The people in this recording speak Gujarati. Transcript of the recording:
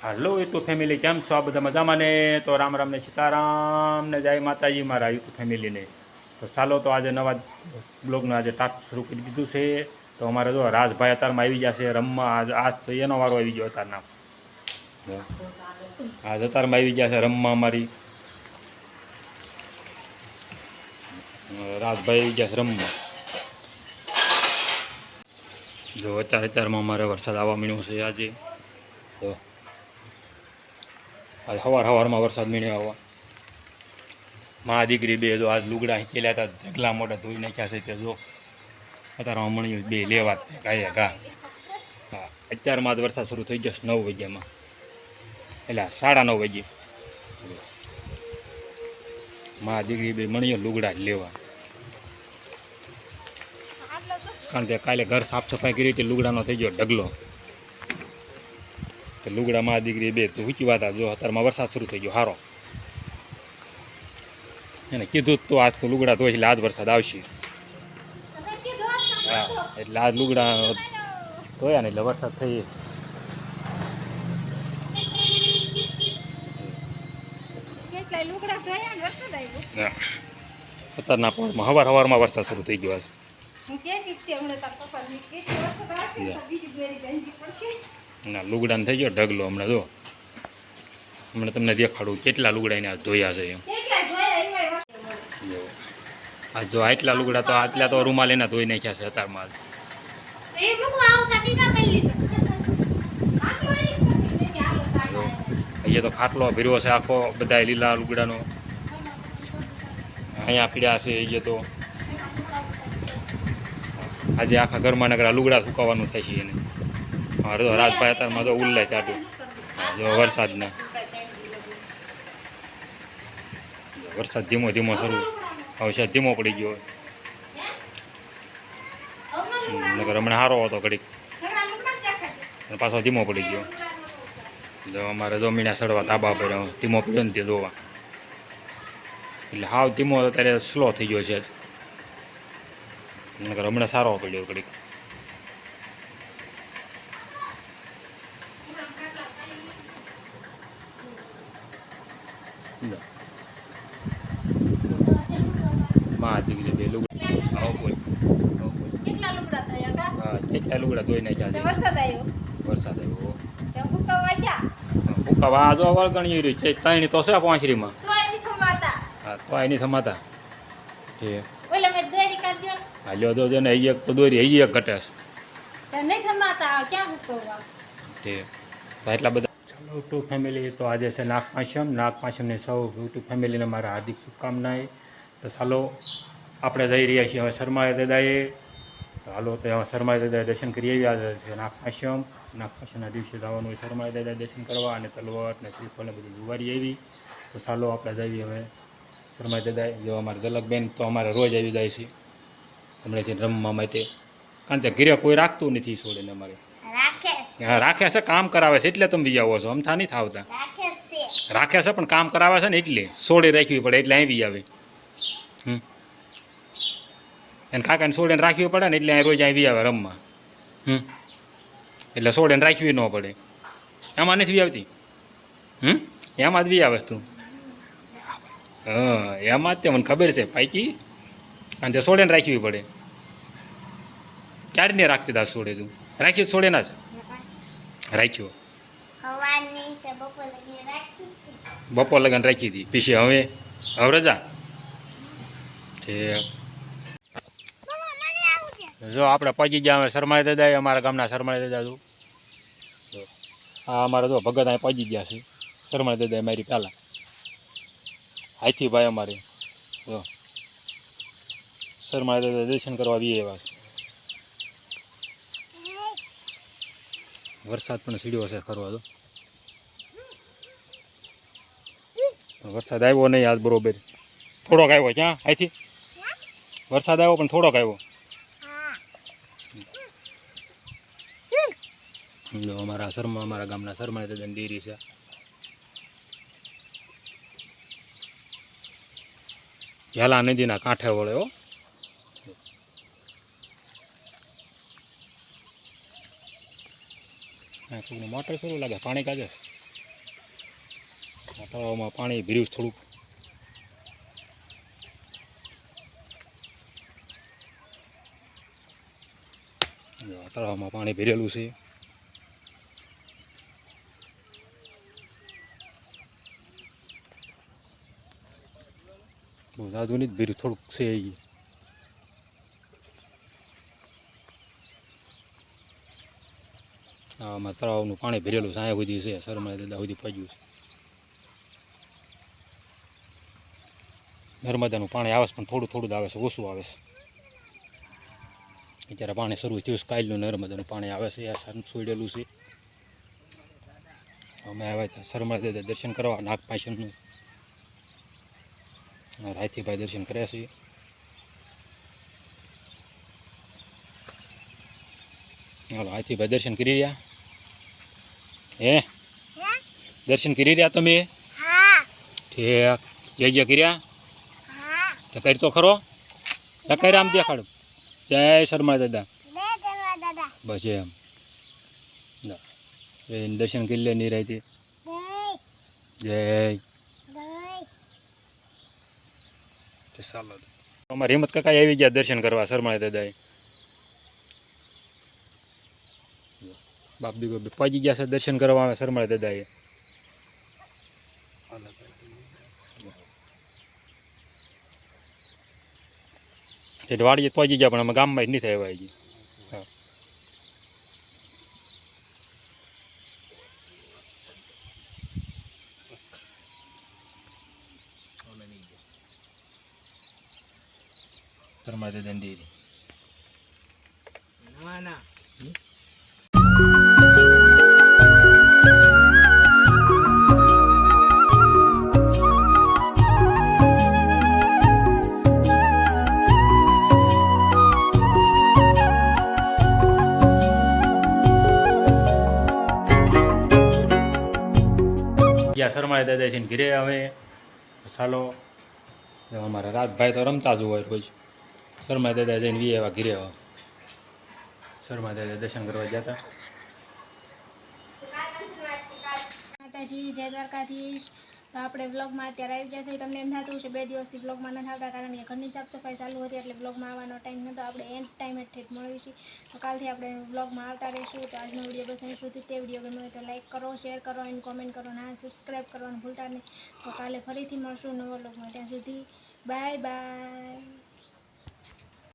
હાલો યુટ્યુબ ફેમિલી કેમ છો? આ બધા મજામાં ને? તો રામ રામને સીતારામને જય માતાજી મારા યુટ્યુબ ફેમિલીને તો ચાલો, તો આજે નવા બ્લોગનું આજે ટાસ્ક શરૂ કરી દીધું છે. તો અમારે જો રાજભાઈ અત્યારમાં આવી જશે રમવા. આજ આજ તો એનો વારો આવી ગયો અત્યારના આજ અત્યારમાં આવી ગયા છે રમવા અમારી. રાજભાઈ આવી ગયા છે રમવા. જો અત્યારે અત્યારમાં અમારે વરસાદ આવવા મળ્યો છે આજે. તો આજ સવાર સવારમાં વરસાદ મીણ્યો આવવા મા દીકરી બે જો આજ લુગડા ખેલ્યા હતા ઢગલા મોટા ધોઈ નાખ્યા છે તે જો. અત્યારે મણ્યું બે લેવા તે ઘા. હા, અત્યારમાં જ વરસાદ શરૂ થઈ જશે નવ વાગ્યામાં. એટલે સાડા નવ વાગ્યે. મા દીકરી બે મણીઓ લુગડા લેવા. કારણ કે કાલે ઘર સાફ સફાઈ કરી હતી, લુગડાનો થઈ ગયો ઢગલો. તો લુગડા માં દીકરી બે તો ઊંચી વાત જો અત્યારમાં વરસાદ શરૂ થઈ ગયો સારો એને કીધું તો આજ તો લુગડા ધોઈ એટલે આજ વરસાદ આવશે. હા એટલે આજ લુગડા ધોયા ને એટલે વરસાદ થઈ અત્યારના પહોરમાં હવાર હવારમાં વરસાદ શરૂ થઈ ગયો છે ને લુગડાને થઈ ગયો ઢગલો હમણાં જો. હમણાં તમને દેખાડું કેટલા લુગડા એને ધોયા છે એમ. આ જો આટલા લુગડા તો આટલા તો રૂમાલ એના ધોઈ નાખ્યા છે અત્યારમાં. અહીંયા તો ખાટલો ભીરવો છે આખો બધા લીલા લુગડાનો. અહીંયા પીડ્યા છે અહીંયા તો. આજે આખા ઘરમાં નગરા લુગડા સુકાવવાનું થાય છે એને. હા તો રાજભાઈ અત્યારમાં તો ઉલ્લે ચાટું. હા, જો વરસાદના. વરસાદ ધીમો ધીમો શરૂ. હવે ધીમો પડી ગયો નગર હમણાં સારો હતો ઘડીક. પાછો ધીમો પડી ગયો. જો અમારે જમીના સડવા તાબા પર ધીમો પડ્યો ને તે જોવા. એટલે હાવ ધીમો અત્યારે સ્લો થઈ ગયો છે. નગર હમણાં સારો પડ્યો ઘડીક. માં દીકરી બે લુગડા આવો બોલ કેટલા લુગડા થયા કા? હા કેટલા લુગડા ધોઈ નાખ્યા છે? વરસાદ આવ્યો? વરસાદ આવ્યો તે હુકવવા ગયા ભૂકા આ વળગણી રહી છે ત્રણ તો છે પાંચરીમાં તો એની થમાતા. હા તો એની થમાતા. છે ઓલા મેં દોરી હા લ્યો ને અહીં એક તો દોરી અહીં એક ઘટે છે. નહીં થમાતા ક્યાં હુકવવા તે એટલા બધા યુટ્યુબ ફેમિલી તો આજે છે નાગ પાંચમ. સૌ યુટ્યુબ ફેમિલીને મારા હાર્દિક શુભકામનાએ તો ચાલો, આપણે જઈ રહ્યા છીએ હવે શર્માએ દાદાએ. હાલો, તો હવે શર્માએ દાદાએ દર્શન કરી આવ્યા છે નાગ પાંચમ. દિવસે જવાનું હોય શર્માએ દાદાએ દર્શન કરવા અને તલવાર ને શ્રીફળને બધી જુવારી આવી. તો ચાલો, આપણે જઈએ હવે શર્માએ દાદાએ. જો અમારે ઝલકબેન તો અમારે રોજ આવી જાય છે. હમણાંથી રમવા માટે. કારણ કે ઘેરે કોઈ રાખતું નથી છોડીને અમારે. રાખે છે કામ કરાવે છે એટલે તમે બી આવો છો. અમથા નહીં થાવતા. રાખે છે. પણ કામ કરાવે છે ને એટલે. સોડે રાખવી પડે એટલે અહીં બી આવે હમ. એને કાકાને સોડેને રાખવી પડે ને એટલે અહીં રોજ અહીં બી આવે રમવા. હમ. એટલે સોડીને રાખવી ન પડે. એમાં નથી આવતી હમ? એમાં જ બી આવે તું. હા એમાં જ તે મને ખબર છે પાકી. અને તે સોડીને રાખવી પડે. ક્યારે નહીં રાખતી તા સોડે તું? રાખી સોડે ના જ? રાખ્યો. બપોર લગન રાખી હતી. પછી હવે હવે રજા? જો આપણે પચી ગયા અમે શર્માળી દાદા અમારા ગામના શર્માળી દાદા જો. આ અમારા જો ભગત અહીં પચી ગયા છે. શર્માળી દાદા મારી પહેલાં. હાથી ભાઈ અમારે. જો. શર્માળી દાદા દર્શન કરવા બી એવા છે. વરસાદ પણ સીડ્યો છે ખરો તો. વરસાદ આવ્યો નહીં આજ બરોબર. થોડોક આવ્યો ક્યાં અહીંથી. વરસાદ આવ્યો પણ થોડોક આવ્યો. જો અમારા શર્મા, અમારા ગામના શર્મા દાદાની ડેરી છે. ઝાલા નદીના કાંઠે વળે હો. કોઈનું મોટર શરૂ લાગે, પાણી કાઢે. આ તળાવમાં પાણી ભર્યું થોડુંક. જો તળાવમાં પાણી ભરેલું છે. બહુ જાજુ નહીં ભીરું થોડુંક છે એ. આમાં તળાવનું પાણી ભરેલું અહીંયા સુધી છે, શરમાઈ દાદા સુધી પડ્યું છે. નર્મદાનું પાણી આવે છે, પણ થોડું થોડું આવે છે, ઓછું આવે છે. અત્યારે પાણી શરૂ થયું છે કાલનું નર્મદાનું પાણી આવે છે, આ છોડેલું છે. અમે આવ્યા હતા શરમા દાદા દર્શન કરવા નાગપાશનનું રાયથીભાઈ દર્શન કર્યા છે. હાલો હાથીભાઈ દર્શન કરી રહ્યા. હે? દર્શન કરી રહ્યા તમે? ઠીક. જય જય કર્યા? તો કરી તો ખરો? લખાઈ આમ દેખાડો. જય શર્મા દાદા. બસ એમ. દર્શન કરી લે નિરાયથી જય. ચાલો અમારે હિંમત કાકા આવી ગયા દર્શન કરવા શર્મા દાદાએ. બાપ દીકરો પહોંચી ગયા છે દર્શન કરવા આવે શરમાળે દાદાએ. એટલે વાડીએ પહોંચી ગયા પણ અમે ગામમાં જ નહીં થાય હજી. હા. શર્મા દાદાની ડેરી. ગયા શરમાળી દાદા છે ઘીરે આવે. ચાલો. અમારા રાજભાઈ તો રમતા જ હોય રોજ શર્મા દાદા જઈને વી એવા ઘીરે આવે. શર્મા દાદા દર્શન કરવા જતા માતાજી, જય દ્વારકાધીશ. તો આપણે વ્લોગમાં અત્યારે આવી ગયા છે તમને એમ થતું હશે, બે દિવસથી વ્લોગમાં નથી આવતા કારણ કે ઘરની સાફ સફાઈ ચાલુ હતી એટલે વ્લોગમાં આવવાનો ટાઈમ નહોતો. આપણે એન્ડ ટાઈમે ઠેઠ મળીશું તો કાલથી આપણે વ્લોગમાં આવતા રહીશું. તો આજનો વીડિયો બસ અહીં સુધી. તે વીડિયો ગમ્યો હોય તો લાઇક કરો શેર કરો અને કોમેન્ટ કરો. ના સબસ્ક્રાઈબ કરવાનું ભૂલતા નહીં. તો કાલે ફરીથી મળશું નવો વ્લોગમાં ત્યાં સુધી બાય બાય